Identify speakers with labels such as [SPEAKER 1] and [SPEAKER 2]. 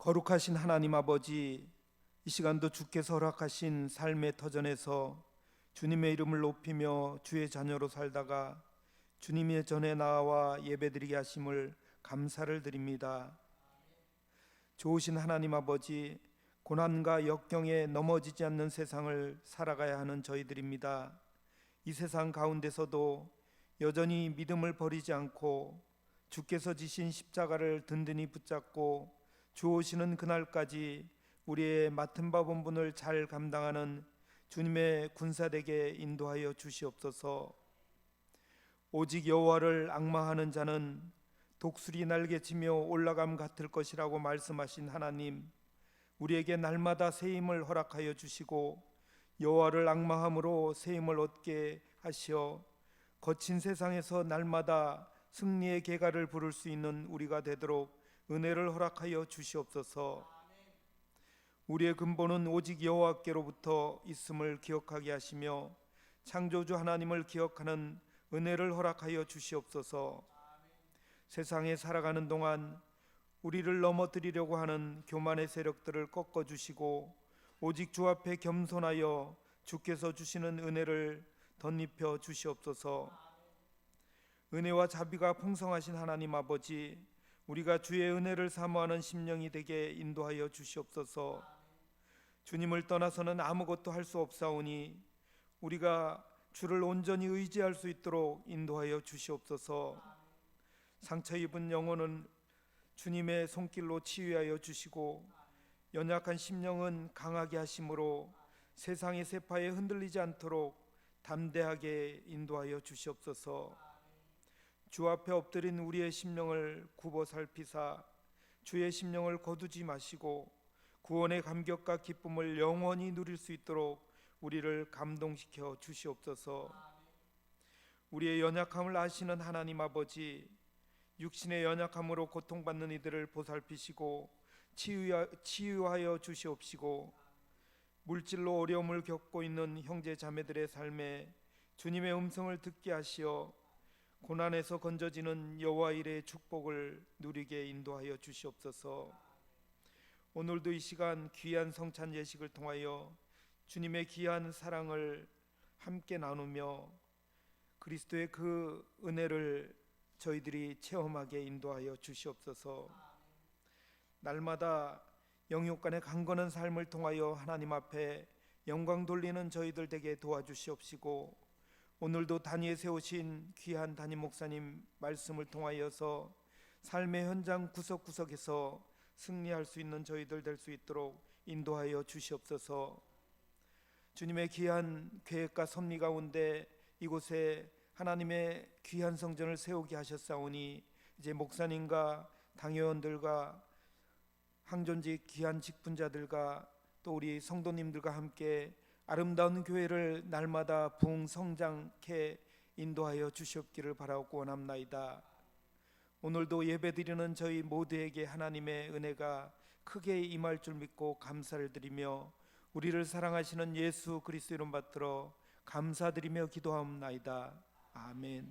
[SPEAKER 1] 거룩하신 하나님 아버지 이 시간도 주께서 허락하신 삶의 터전에서 주님의 이름을 높이며 주의 자녀로 살다가 주님의 전에 나와 예배드리게 하심을 감사를 드립니다. 좋으신 하나님 아버지 고난과 역경에 넘어지지 않는 세상을 살아가야 하는 저희들입니다. 이 세상 가운데서도 여전히 믿음을 버리지 않고 주께서 지신 십자가를 든든히 붙잡고 주 오시는 그날까지 우리의 맡은 바 본분을 잘 감당하는 주님의 군사되게 인도하여 주시옵소서. 오직 여호와를 악마하는 자는 독수리 날개치며 올라감 같을 것이라고 말씀하신 하나님, 우리에게 날마다 새 힘을 허락하여 주시고 여호와를 악마함으로 새 힘을 얻게 하시어 거친 세상에서 날마다 승리의 계가를 부를 수 있는 우리가 되도록 은혜를 허락하여 주시옵소서. 우리의 근본은 오직 여호와께로부터 있음을 기억하게 하시며 창조주 하나님을 기억하는 은혜를 허락하여 주시옵소서. 세상에 살아가는 동안 우리를 넘어뜨리려고 하는 교만의 세력들을 꺾어 주시고 오직 주 앞에 겸손하여 주께서 주시는 은혜를 덧입혀 주시옵소서. 은혜와 자비가 풍성하신 하나님 아버지, 우리가 주의 은혜를 사모하는 심령이 되게 인도하여 주시옵소서. 주님을 떠나서는 아무것도 할 수 없사오니 우리가 주를 온전히 의지할 수 있도록 인도하여 주시옵소서. 상처 입은 영혼은 주님의 손길로 치유하여 주시고 연약한 심령은 강하게 하심으로 세상의 세파에 흔들리지 않도록 담대하게 인도하여 주시옵소서. 주 앞에 엎드린 우리의 심령을 굽어 살피사 주의 심령을 거두지 마시고 구원의 감격과 기쁨을 영원히 누릴 수 있도록 우리를 감동시켜 주시옵소서. 우리의 연약함을 아시는 하나님 아버지, 육신의 연약함으로 고통받는 이들을 보살피시고 치유하, 치유하여 주시옵시고 물질로 어려움을 겪고 있는 형제 자매들의 삶에 주님의 음성을 듣게 하시어 고난에서 건져지는 여호와 일의 축복을 누리게 인도하여 주시옵소서. 오늘도 이 시간 귀한 성찬 예식을 통하여 주님의 귀한 사랑을 함께 나누며 그리스도의 그 은혜를 저희들이 체험하게 인도하여 주시옵소서. 날마다 영육간의 강건한 삶을 통하여 하나님 앞에 영광 돌리는 저희들 되게 도와주시옵시고 오늘도 단위에 세우신 귀한 담임 목사님 말씀을 통하여서 삶의 현장 구석구석에서 승리할 수 있는 저희들 될 수 있도록 인도하여 주시옵소서. 주님의 귀한 계획과 섭리 가운데 이곳에 하나님의 귀한 성전을 세우게 하셨사오니 이제 목사님과 당회원들과 항존직 귀한 직분자들과 또 우리 성도님들과 함께 아름다운 교회를 날마다 부흥 성장케 인도하여 주시옵기를 바라고 원합나이다. 오늘도 예배드리는 저희 모두에게 하나님의 은혜가 크게 임할 줄 믿고 감사를 드리며 우리를 사랑하시는 예수 그리스도 이름 받들어 감사드리며 기도하옵나이다. 아멘.